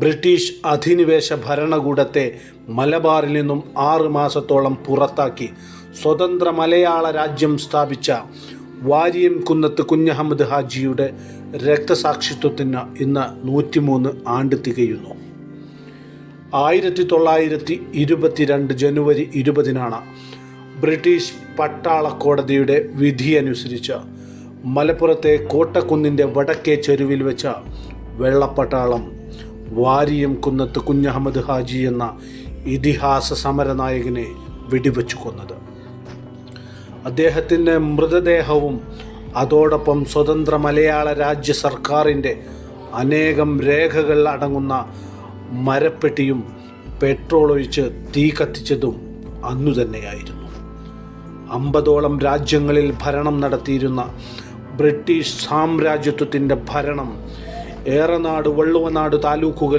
British അധിനിവേശ ഭരണകൂടത്തെ മലബാറിൽ നിന്നും ആറ് മാസത്തോളം പുറത്താക്കി സ്വതന്ത്ര മലയാള രാജ്യം സ്ഥാപിച്ച വാരിയം കുന്നത്ത് കുഞ്ഞഹമ്മദ് ഹാജിയുടെ രക്തസാക്ഷിത്വത്തിന് ഇന്ന് നൂറ്റിമൂന്ന് ആണ്ട് തികയുന്നു. ആയിരത്തി തൊള്ളായിരത്തി ഇരുപത്തിരണ്ട് ജനുവരി ഇരുപതിനാണ് ബ്രിട്ടീഷ് പട്ടാള കോടതിയുടെ വിധിയനുസരിച്ച് മലപ്പുറത്തെ കോട്ടക്കുന്നിന്റെ വടക്കേ ചെരുവിൽ വെച്ച വെള്ളപ്പട്ടാളം വാരിയം കുന്നത്ത് കുഞ്ഞഹമ്മദ് ഹാജി എന്ന ഇതിഹാസ സമരനായകനെ വെടിവെച്ചു കൊന്നത്. അദ്ദേഹത്തിന്റെ മൃതദേഹവും അതോടൊപ്പം സ്വതന്ത്ര മലയാള രാജ്യ സർക്കാരിന്റെ അനേകം രേഖകൾ അടങ്ങുന്ന മരപ്പെട്ടിയും പെട്രോൾ ഒഴിച്ച് തീ കത്തിച്ചതും അന്നു തന്നെയായിരുന്നു. അമ്പതോളം രാജ്യങ്ങളിൽ ഭരണം നടത്തിയിരുന്ന ബ്രിട്ടീഷ് സാമ്രാജ്യത്വത്തിന്റെ ഭരണം ഏറനാട് വള്ളുവനാട് താലൂക്കുകളിൽ